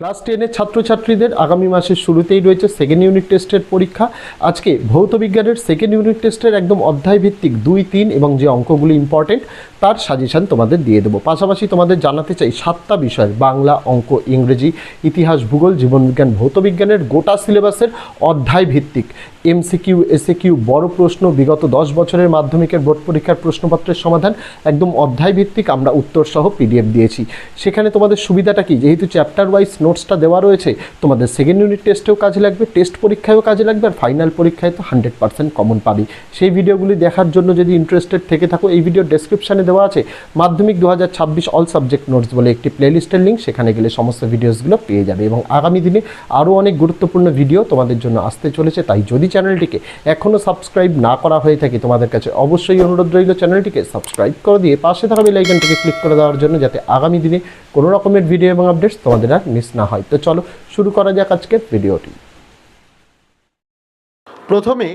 Class টেনের ছাত্রছাত্রীদের আগামী মাসের শুরুতেই রয়েছে সেকেন্ড ইউনিট টেস্টের পরীক্ষা। আজকে ভৌত বিজ্ঞানের সেকেন্ড ইউনিট টেস্টের একদম অধ্যায় ভিত্তিক দুই, তিন এবং যে অঙ্কগুলি ইম্পর্টেন্ট তার সাজেশন তোমাদের দিয়ে দেবো। পাশাপাশি তোমাদের জানাতে চাই সাতটা বিষয়, বাংলা, অঙ্ক, ইংরেজি, ইতিহাস, ভূগোল, জীবনবিজ্ঞান, ভৌত বিজ্ঞানের গোটা সিলেবাসের অধ্যায় ভিত্তিক এমসিকিউ এসএকিউ বড় প্রশ্ন, বিগত দশ বছরের মাধ্যমিকের বোর্ড পরীক্ষার প্রশ্নপত্রের সমাধান, একদম অধ্যায় ভিত্তিক আমরা উত্তরসহ পিডিএফ দিয়েছি। সেখানে তোমাদের সুবিধাটা কি? যেহেতু চ্যাপ্টার ওয়াইজ নোটসটা দেওয়া রয়েছে, তোমাদের সেকেন্ড ইউনিট টেস্টেও কাজে লাগবে টেস্ট পরীক্ষায়ও কাজে লাগবে, আর ফাইনাল পরীক্ষায় তো হান্ড্রেড পার্সেন্ট কমন পাবি। সেই ভিডিওগুলি দেখার জন্য যদি ইন্টারেস্টেড থেকে থাকো, এই ভিডিও ডেসক্রিপশানে দেওয়া আছে মাধ্যমিক দু হাজার ছাব্বিশ অল সাবজেক্ট নোটস বলে একটি প্লেলিস্টের লিঙ্ক সেখানে গেলে সমস্ত ভিডিওসগুলো পেয়ে যাবে। এবং আগামী দিনে আরও অনেক গুরুত্বপূর্ণ ভিডিও তোমাদের জন্য আসতে চলেছে, তাই যদি চ্যানেলটিকে এখনও সাবস্ক্রাইব না করা হয়ে থাকে, তোমাদের কাছে অবশ্যই অনুরোধ রইল চ্যানেলটিকে সাবস্ক্রাইব করে দিয়ে পাশে থাকা বেল আইকনটিকে ক্লিক করে দেওয়ার জন্য, যাতে আগামী দিনে কোনো রকমের ভিডিও এবং আপডেটস তোমাদের আর মিস না হয়। তো চলো শুরু করা যাক আজকের ভিডিওটি প্রথমে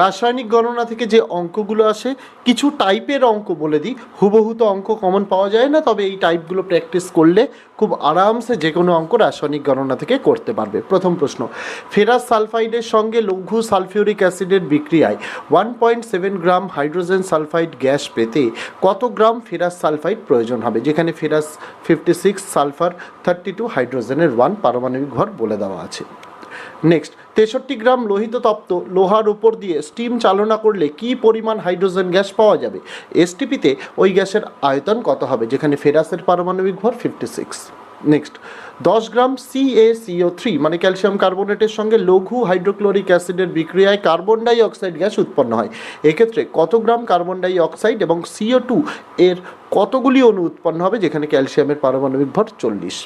রাসায়নিক গণনা থেকে যে অঙ্কগুলো আসে, কিছু টাইপের অঙ্ক বলে দিই। হুবহু তো অঙ্ক কমন পাওয়া যায় না, তবে এই টাইপগুলো প্র্যাকটিস করলে খুব আরামসে যে কোনো অঙ্ক রাসায়নিক গণনা থেকে করতে পারবে। প্রথম প্রশ্ন, ফেরাস সালফাইডের সঙ্গে লঘু সালফিউরিক অ্যাসিডের বিক্রিয়ায় one point seven gram hydrogen sulphide gas পেতে কত গ্রাম ফেরাস সালফাইড প্রয়োজন হবে? যেখানে ferrous fifty six sulphur thirty two হাইড্রোজেনের ওয়ান পারমাণবিক ভর বলে দেওয়া আছে। নেক্সট তেষট্টি গ্রাম লোহিত তপ্ত লোহার উপর দিয়ে স্টিম চালনা করলে কি পরিমাণ হাইড্রোজেন গ্যাস পাওয়া যাবে? এসটিপিতে ওই গ্যাসের আয়তন কত হবে? যেখানে ফেরাসের পারমাণবিক ভর ফিফটি সিক্স নেক্সট দশ gram C A C O three মানে ক্যালসিয়াম কার্বনেটের সঙ্গে লঘু হাইড্রোক্লোরিক অ্যাসিডের বিক্রিয়ায় কার্বন ডাই অক্সাইড গ্যাস উৎপন্ন হয়। এক্ষেত্রে কত গ্রাম কার্বন ডাই অক্সাইড এবং সিও টু এর কতগুলি অণু উৎপন্ন হবে? যেখানে ক্যালসিয়ামের পারমাণবিক ভর চল্লিশ।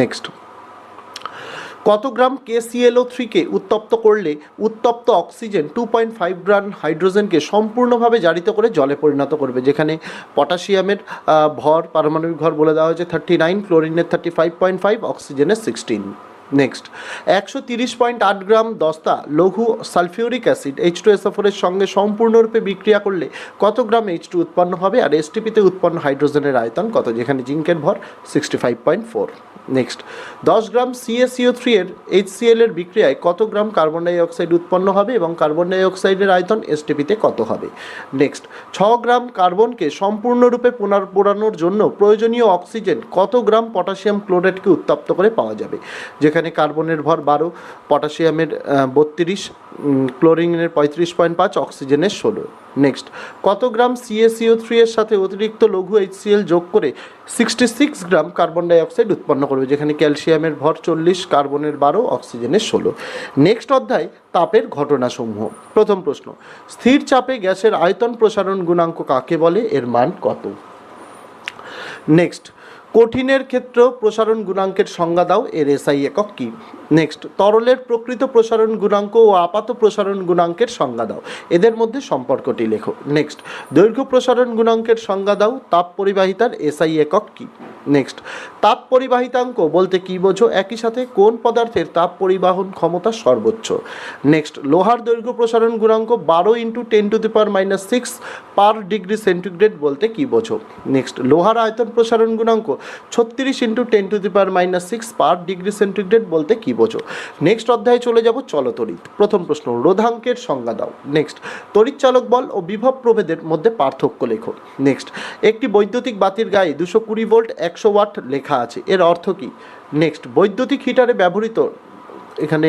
নেক্সট কত গ্রাম কেসিএলও থ্রিকে উত্তপ্ত করলে উত্তপ্ত oxygen two point five gram হাইড্রোজেনকে সম্পূর্ণভাবে জারিত করে জলে পরিণত করবে, যেখানে পটাশিয়ামের ভর, পারমাণবিক ভর বলে দেওয়া হয়েছে থার্টি নাইন ক্লোরিনের থার্টি ফাইভ পয়েন্ট ফাইভ অক্সিজেনের সিক্সটিন নেক্সট একশো তিরিশ পয়েন্ট আট গ্রাম দস্তা, লঘু সালফিউরিক অ্যাসিড এইচ টু এসএফোরের সঙ্গে সম্পূর্ণরূপে বিক্রিয়া করলে কত গ্রাম এইচ টু উৎপন্ন হবে আর এসটিপিতে উৎপন্ন হাইড্রোজেনের আয়তন কত, যেখানে জিঙ্কের ভর sixty five point four next দশ gram C A C O three এর এইচসিএল এর বিক্রিয়ায় কত গ্রাম কার্বন ডাইঅক্সাইড উৎপন্ন হবে এবং কার্বন ডাই অক্সাইডের আয়তন এসটিপিতে কত হবে? নেক্সট ছ গ্রাম কার্বনকে সম্পূর্ণরূপে পুনর্পোড়ানোর জন্য প্রয়োজনীয় অক্সিজেন কত গ্রাম পটাশিয়াম ক্লোরাইডকে উত্তপ্ত করে পাওয়া যাবে? যেখানে কার্বনের ভর বারো, পটাশিয়ামের বত্রিশ ক্লোরিনের পঁয়ত্রিশ পয়েন্ট পাঁচ, অক্সিজেনের ষোলো। নেক্সট, কত গ্রাম সিএসিও থ্রি এর সাথে অতিরিক্ত লঘু H C L sixty six gram carbon dioxide উৎপন্ন করবে, যেখানে ক্যালসিয়ামের ভর চল্লিশ, কার্বনের বারো, অক্সিজেনের ষোলো। নেক্সট অধ্যায়, তাপের ঘটনাসমূহ। প্রথম প্রশ্ন, স্থির চাপে গ্যাসের আয়তন প্রসারণ গুণাঙ্ক কাকে বলে? এর মান কত? নেক্সট কঠিনের ক্ষেত্র প্রসারণ গুণাঙ্কের সংজ্ঞা দাও, এর এসআই একক কী? নেক্সট তরলের প্রকৃত প্রসারণ গুণাঙ্ক ও আপাত প্রসারণ গুণাঙ্কের সংজ্ঞা দাও, এদের মধ্যে সম্পর্কটি লেখো। নেক্সট দৈর্ঘ্য প্রসারণ গুণাঙ্কের সংজ্ঞা দাও, তাপ পরিবাহিতার এসআই একক কী? নেক্সট তাপ পরিবাহিতাঙ্ক বলতে কী বোঝো? একই সাথে কোন পদার্থের তাপ পরিবাহন ক্ষমতা সর্বোচ্চ? নেক্সট লোহার দৈর্ঘ্য প্রসারণ গুণাঙ্ক বারো into ten to the power minus six per degree centigrade বলতে কী বোঝো? নেক্সট লোহার আয়তন প্রসারণ গুণাঙ্ক ছত্রিশ into ten to the power minus six per degree centigrade বলতে কী বোঝো? নেক্সট অধ্যায়ে চলে যাব চলতরিৎ প্রথম প্রশ্ন, রোধাঙ্কের সংজ্ঞা দাও। নেক্সট তড়িৎ চালক বল ও বিভব প্রভেদের মধ্যে পার্থক্য লেখো। নেক্সট একটি বৈদ্যুতিক বাতির গায়ে দুশো কুড়ি ভোল্ট একশো ওয়াট লেখা আছে। এর অর্থ কী? নেক্সট বৈদ্যুতিক হিটারে ব্যবহৃত, এখানে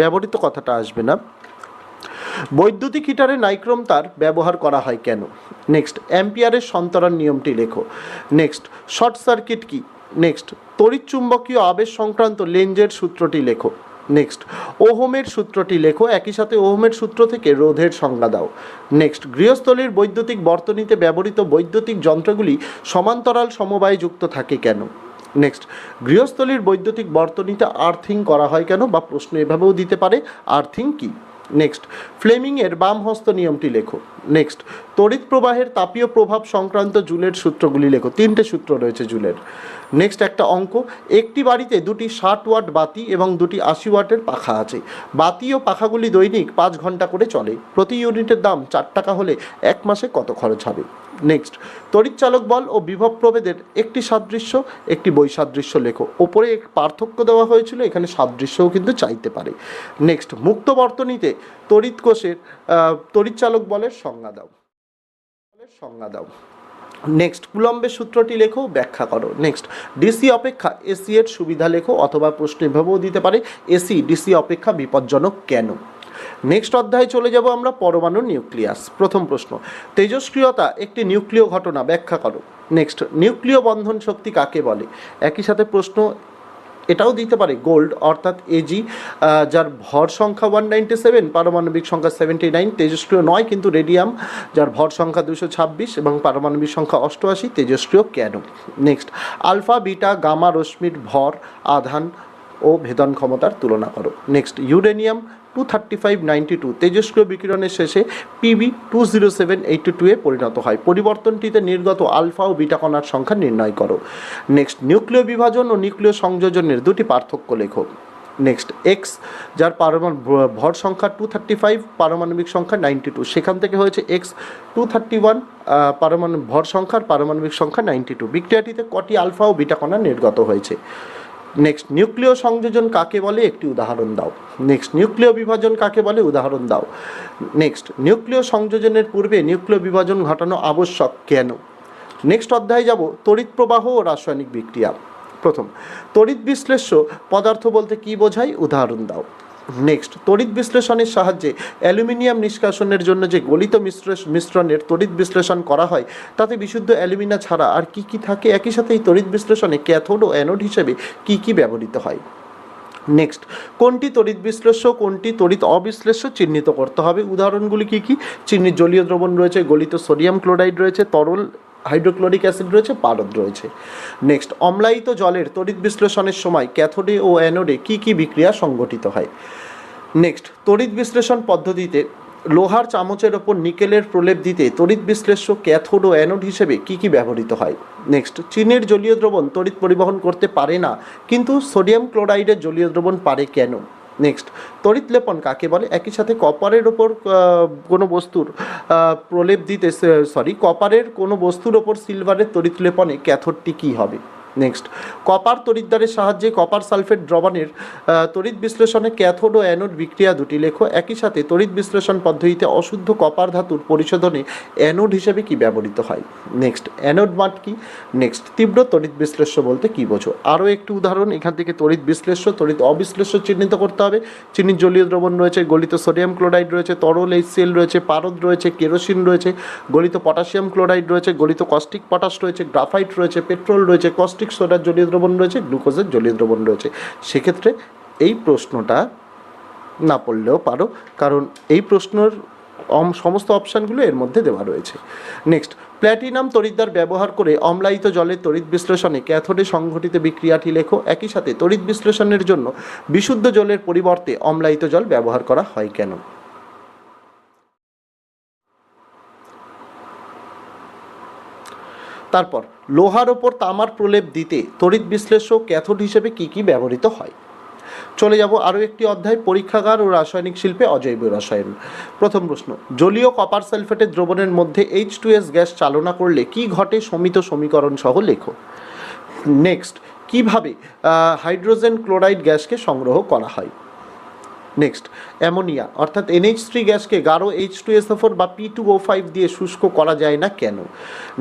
ব্যবহৃত কথাটা আসবে না। বৈদ্যুতিক হিটারে নাইক্রোম তার ব্যবহার করা হয় কেন? নেক্সট অ্যাম্পিয়ারের সন্তরণ নিয়মটি লেখো। নেক্সট শর্ট সার্কিট কি? নেক্সট তড়িৎ চুম্বকীয় আবেশ সংক্রান্ত লেঞ্জের সূত্রটি লেখো। নেক্সট ওহোমের সূত্রটি লেখো। একই সাথে ওহমের সূত্র থেকে রোধের সংজ্ঞা দাও। নেক্সট গৃহস্থলীর বৈদ্যুতিক বর্তনীতে ব্যবহৃত বৈদ্যুতিক যন্ত্রগুলি সমান্তরাল সমবায়ে যুক্ত থাকে কেন? নেক্সট গৃহস্থলীর বৈদ্যুতিক বর্তনীতে আর্থিং করা হয় কেন? বা প্রশ্ন এভাবেও দিতে পারে, আর্থিং কি? নেক্সট ফ্লেমিংয়ের বাম হস্ত নিয়মটি লেখো। নেক্সট তড়িৎ প্রবাহের তাপীয় প্রভাব সংক্রান্ত জুলের সূত্রগুলি লেখো। তিনটে সূত্র রয়েছে জুলের। নেক্সট একটা অঙ্ক, একটি বাড়িতে দুটি ষাট ওয়াট বাতি এবং দুটি আশি ওয়াটের পাখা আছে। বাতি ও পাখাগুলি দৈনিক পাঁচ ঘণ্টা করে চলে। প্রতি ইউনিটের দাম চার টাকা হলে এক মাসে কত খরচ হবে? নেক্সট তড়িৎচালক বল ও বিভব প্রভেদের একটি সাদৃশ্য, একটি বৈসাদৃশ্য লেখো। ওপরে এক পার্থক্য দেওয়া হয়েছিল, এখানে সাদৃশ্যও কিন্তু চাইতে পারে। নেক্সট মুক্ত বর্তনীতে তড়িৎ কোষের তড়িৎচালক বলের সংজ্ঞা দাও। সংজ্ঞা দাও। নেক্সট কুলম্বের সূত্রটি লেখো, ব্যাখ্যা করো। নেক্সট ডিসি অপেক্ষা এসি এর সুবিধা লেখো অথবা প্রশ্ন এভাবেও দিতে পারে এসি ডিসি অপেক্ষা বিপজ্জনক কেন? নেক্সট অধ্যায়ে চলে যাব আমরা পরমাণু নিউক্লিয়াস। প্রথম প্রশ্ন তেজস্ক্রিয়তা একটি নিউক্লিয় ঘটনা, ব্যাখ্যা করো। নেক্সট নিউক্লিয় বন্ধন শক্তি কাকে বলে? একই সাথে প্রশ্ন এটাও দিতে পারে গোল্ড, অর্থাৎ এজি যার ভর সংখ্যা ওয়ান নাইনটি সেভেন পারমাণবিক সংখ্যা সেভেন্টি নাইন তেজস্ক্রিয় নয় কিন্তু রেডিয়াম যার ভর সংখ্যা দুশো ছাব্বিশ এবং পারমাণবিক সংখ্যা অষ্টআশি, তেজস্ক্রিয় কেন? নেক্সট আলফা বিটা গামা রশ্মির ভর, আধান ও ভেদন ক্ষমতার তুলনা করো। Next uranium two thirty five ninety two তেজস্ক্রিয় বিকিরণের শেষে PB two zero seven eighty two এ পরিণত হয়। পরিবর্তনটিতে নির্গত আলফা ও বিটা কণার সংখ্যা নির্ণয় করো। নেক্সট নিউক্লিয় বিভাজন ও নিউক্লিয় সংযোজনের দুটি পার্থক্য লেখো। নেক্সট এক্স যার পারমাণু ভর সংখ্যা টু থার্টি ফাইভ পারমাণবিক সংখ্যা নাইনটি টু সেখান থেকে হয়েছে এক্স টু থার্টি ওয়ান পারমাণু, ভর সংখ্যার পারমাণবিক সংখ্যা নাইনটি টু বিক্রিয়াটিতে কটি আলফা ও বিটা কণা নির্গত হয়েছে। নেক্সট নিউক্লিয় সংযোজন কাকে বলে? একটি উদাহরণ দাও। নেক্সট নিউক্লিয় বিভাজন কাকে বলে? উদাহরণ দাও। নেক্সট নিউক্লিয় সংযোজনের পূর্বে নিউক্লিয় বিভাজন ঘটানো আবশ্যক কেন? নেক্সট অধ্যায় যাব। তড়িৎ প্রবাহ ও রাসায়নিক বিক্রিয়া। প্রথম, তড়িৎ বিশ্লেষ্য পদার্থ বলতে কি বোঝায়? উদাহরণ দাও। নেক্সট তড়িৎ বিশ্লেষণের সাহায্যে অ্যালুমিনিয়াম নিষ্কাশনের জন্য যে গলিত মিশ্র- মিশ্রণের তড়িৎ বিশ্লেষণ করা হয়, তাতে বিশুদ্ধ অ্যালুমিনা ছাড়া আর কি কি থাকে? একই সাথে এই তড়িৎ বিশ্লেষণে ক্যাথোড ও অ্যানোড হিসেবে কি কি ব্যবহৃত হয়? নেক্সট কোনটি তড়িৎ বিশ্লেষ্য, কোনটি তড়িৎ অবিশ্লেষ্য চিহ্নিত করতে হবে? উদাহরণগুলি কি কি? চিহ্নিত জলীয় দ্রবণ রয়েছে, গলিত সোডিয়াম ক্লোরাইড রয়েছে, তরল হাইড্রোক্লোরিক অ্যাসিড রয়েছে, পারদ রয়েছে। নেক্সট অম্লায়িত জলের তড়িৎ বিশ্লেষণের সময় ক্যাথোডে ও অ্যানোডে কি কি বিক্রিয়া সংঘটিত হয়? নেক্সট তড়িৎ বিশ্লেষণ পদ্ধতিতে লোহার চামচের ওপর নিকেলের প্রলেপ দিতে তড়িৎ বিশ্লেষ্য ক্যাথোড ও অ্যানোড হিসেবে কি কি ব্যবহৃত হয়? নেক্সট চীনের জলীয় দ্রবণ তড়িৎ পরিবহন করতে পারে না, কিন্তু সোডিয়াম ক্লোরাইডের জলীয় দ্রবণ পারে কেন? নেক্সট তড়িৎ লেপন কাকে বলে? একই সাথে কপারের ওপর কোনো বস্তুর প্রলেপ দিতে, সরি, কপারের কোনো বস্তুর ওপর সিলভারের তড়িৎ লেপনে ক্যাথোডটি কী হবে? নেক্সট কপার তড়িৎদ্বারের সাহায্যে কপার সালফেট দ্রবণের তড়িৎ বিশ্লেষণে ক্যাথোড ও অ্যানোড বিক্রিয়া দুটি লেখো। একই সাথে তড়িৎ বিশ্লেষণ পদ্ধতিতে অশুদ্ধ কপার ধাতুর পরিশোধনে অ্যানোড হিসেবে কি ব্যবহৃত হয়? নেক্সট অ্যানোড মাঠ কি? নেক্সট তীব্র তড়িৎ বিশ্লেষ্য বলতে কি বোঝো? আরও একটি উদাহরণ, এখান থেকে তড়িৎ বিশ্লেষ্য, তড়িৎ অবিশ্লেষ্য চিহ্নিত করতে হবে। চিনির জলীয় দ্রবণ রয়েছে, গলিত সোডিয়াম ক্লোরাইড রয়েছে, তরল এইচসিএল রয়েছে, পারদ রয়েছে, কেরোসিন রয়েছে, গলিত পটাশিয়াম ক্লোরাইড রয়েছে, গলিত কস্টিক পটাশ রয়েছে, গ্রাফাইট রয়েছে, পেট্রোল রয়েছে, কস্টিক সোডার জলীয় দ্রবণ রয়েছে, গ্লুকোজের জলীয় দ্রবণ রয়েছে। সেক্ষেত্রে এই প্রশ্নটা না পড়লেও পারো, কারণ এই প্রশ্নের সমস্ত অপশানগুলো এর মধ্যে দেওয়া রয়েছে। নেক্সট প্ল্যাটিনাম তড়িৎদ্বার ব্যবহার করে অম্লায়িত জলের তড়িৎ বিশ্লেষণে ক্যাথোডে সংঘটিত বিক্রিয়াটি লেখো। একই সাথে তড়িৎ বিশ্লেষণের জন্য বিশুদ্ধ জলের পরিবর্তে অম্লায়িত জল ব্যবহার করা হয় কেন? তারপর, লোহার ওপর তামার প্রলেপ দিতে তড়িৎ বিশ্লেষক ক্যাথোড হিসেবে কি কি ব্যবহৃত হয়? চলে যাব আরও একটি অধ্যায়, পরীক্ষাগার ও রাসায়নিক শিল্পে অজৈব রসায়ন। প্রথম প্রশ্ন, জলীয় কপার সালফেটের দ্রবণের মধ্যে এইচ টু এস গ্যাস চালনা করলে কি ঘটে সমিত সমীকরণ সহ লেখো? নেক্সট কীভাবে হাইড্রোজেন ক্লোরাইড গ্যাসকে সংগ্রহ করা হয়? নেক্সট অ্যামোনিয়া অর্থাৎ এনএইচ থ্রি গ্যাসকে গাঢ় এইচ টু এস ফোর বা পি টু ও ফাইভ দিয়ে শুষ্ক করা যায় না কেন?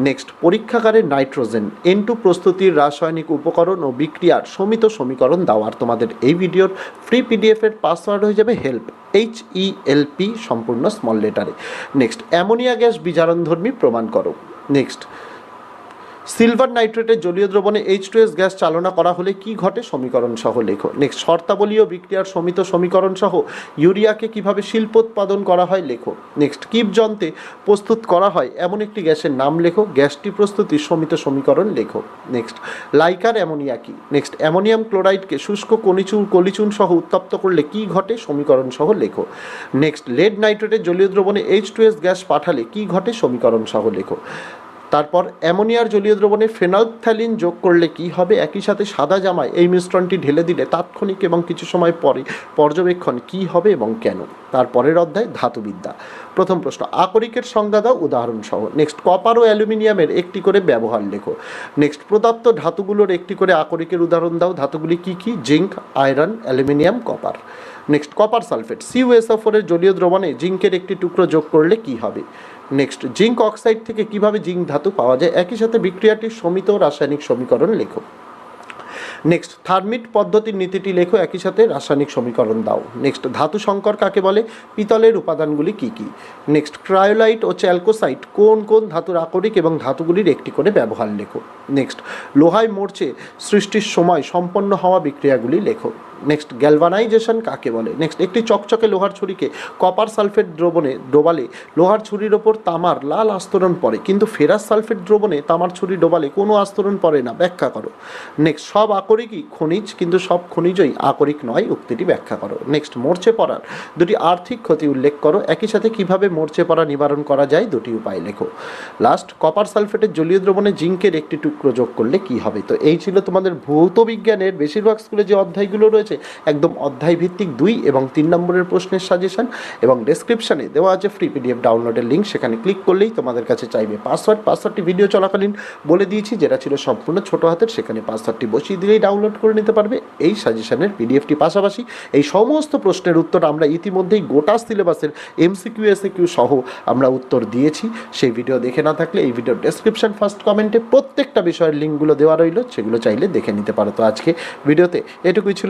নেক্সট পরীক্ষাগারে নাইট্রোজেন। এন টু প্রস্তুতির রাসায়নিক উপকরণ ও বিক্রিয়ার সমিত সমীকরণ দেওয়ার তোমাদের এই ভিডিওর ফ্রি পিডিএফের পাসওয়ার্ড হয়ে যাবে help H E L P সম্পূর্ণ স্মল লেটারে নেক্সট অ্যামোনিয়া গ্যাস বিজারণধর্মী প্রমাণ করো। নেক্সট সিলভার নাইট্রেটের জলীয় দ্রবণে এইচ টু এস গ্যাস চালনা করা হলে কি ঘটে সমীকরণ সহ লেখো। নেক্সট, শর্তাবলীয় বিক্রিয়ার সমিত সমীকরণ সহ ইউরিয়াকে কীভাবে শিল্প উৎপাদন করা হয় লেখো। নেক্সট কিপ যন্ত্রে প্রস্তুত করা হয় এমন একটি গ্যাসের নাম লেখো, গ্যাসটি প্রস্তুতির সমিত সমীকরণ লেখো। নেক্সট, লাইকার অ্যামোনিয়া কি? নেক্সট, অ্যামোনিয়াম ক্লোরাইডকে শুষ্ক কনিচুন কলিচুন সহ উত্তপ্ত করলে কি ঘটে সমীকরণ সহ লেখো। নেক্সট, লেড নাইট্রেটের জলীয় দ্রবণে এইচ টু এস গ্যাস পাঠালে কি ঘটে সমীকরণ সহ লেখো। তারপর অ্যামোনিয়ার জলীয় দ্রবণে ফেনলথ্যালিন যোগ করলে কি হবে? একই সাথে সাদা জামায় এই মিশ্রণটি ঢেলে দিলে তাৎক্ষণিক এবং কিছু সময় পরে পর্যবেক্ষণ কি হবে এবং কেন? তারপরের অধ্যায়, ধাতুবিদ্যা। প্রথম প্রশ্ন, আকরিকের সংজ্ঞা দাও উদাহরণ সহ নেক্সট কপার ও অ্যালুমিনিয়ামের একটি করে ব্যবহার লেখো। নেক্সট প্রদত্ত ধাতুগুলোর একটি করে আকরিকের উদাহরণ দাও। ধাতুগুলি কি কি? Zinc, iron, aluminium copper next copper sulphate সিউএসএফোরের জলীয় দ্রবণে জিঙ্কের একটি টুকরো যোগ করলে কি হবে? নেক্সট জিঙ্ক অক্সাইড থেকে কীভাবে জিঙ্ক ধাতু পাওয়া যায়? একই সাথে বিক্রিয়াটির সমিত রাসায়নিক সমীকরণ লেখো। নেক্সট থার্মিট পদ্ধতির নীতিটি লেখো, একই সাথে রাসায়নিক সমীকরণ দাও। নেক্সট ধাতু সংকর কাকে বলে? পিতলের উপাদানগুলি কি কি? নেক্সট ক্রায়োলাইট ও চ্যালকোসাইট কোন কোন ধাতুর আকরিক এবং ধাতুগুলির একটি করে ব্যবহার লেখো। নেক্সট লোহায় মরচে সৃষ্টির সময় সম্পন্ন হওয়া বিক্রিয়াগুলি লেখো। নেক্সট গ্যালভানাইজেশন কাকে বলে? নেক্সট একটি চকচকে লোহার ছুরিকে কপার সালফেট দ্রবণে ডোবালে। লোহার ছুরির ওপর তামার লাল আস্তরণ পড়ে, কিন্তু ফেরাস সালফেট দ্রবণে তামার ছুরি ডোবালে কোনো আস্তরণ পড়ে না। ব্যাখ্যা করো। নেক্সট সব আকরিকই খনিজ, কিন্তু সব খনিজই আকরিক নয়, উক্তিটি ব্যাখ্যা করো। নেক্সট মরচে পড়ার দুটি আর্থিক ক্ষতি উল্লেখ করো। একই সাথে কীভাবে মরচে পড়া নিবারণ করা যায় দুটি উপায় লেখো। লাস্ট কপার সালফেটের জলীয় দ্রবণে জিঙ্কের একটি টুকরো যোগ করলে কি হবে? তো এই ছিল তোমাদের ভৌত বিজ্ঞানের বেশিরভাগ স্কুলে যে অধ্যায়গুলো রয়েছে একদম অধ্যায় ভিত্তিক দুই এবং তিন নম্বরের প্রশ্নের সাজেশন এবং ডেসক্রিপশানে দেওয়া আছে ফ্রি পিডিএফ ডাউনলোডের লিঙ্ক সেখানে ক্লিক করলেই তোমাদের কাছে চাইবে পাসওয়ার্ড পাসওয়ার্ডটি ভিডিও চলাকালীন বলে দিয়েছি, যেটা ছিল সম্পূর্ণ ছোট হাতের, সেখানে পাসওয়ার্ডটি বসিয়ে দিলেই ডাউনলোড করে নিতে পারবে। এই সাজেশনের পিডিএফটি পাশাপাশি এই সমস্ত প্রশ্নের উত্তর আমরা ইতিমধ্যেই গোটা সিলেবাসের এমসিকিউ এসিকিউ সহ আমরা উত্তর দিয়েছি। সেই ভিডিও দেখে না থাকলে এই ভিডিওর ডেসক্রিপশন ফার্স্ট কমেন্টে প্রত্যেকটা বিষয়ের লিঙ্কগুলো দেওয়া রইল, সেগুলো চাইলে দেখে নিতে পারো। তো আজকে ভিডিওতে এটুকুই ছিল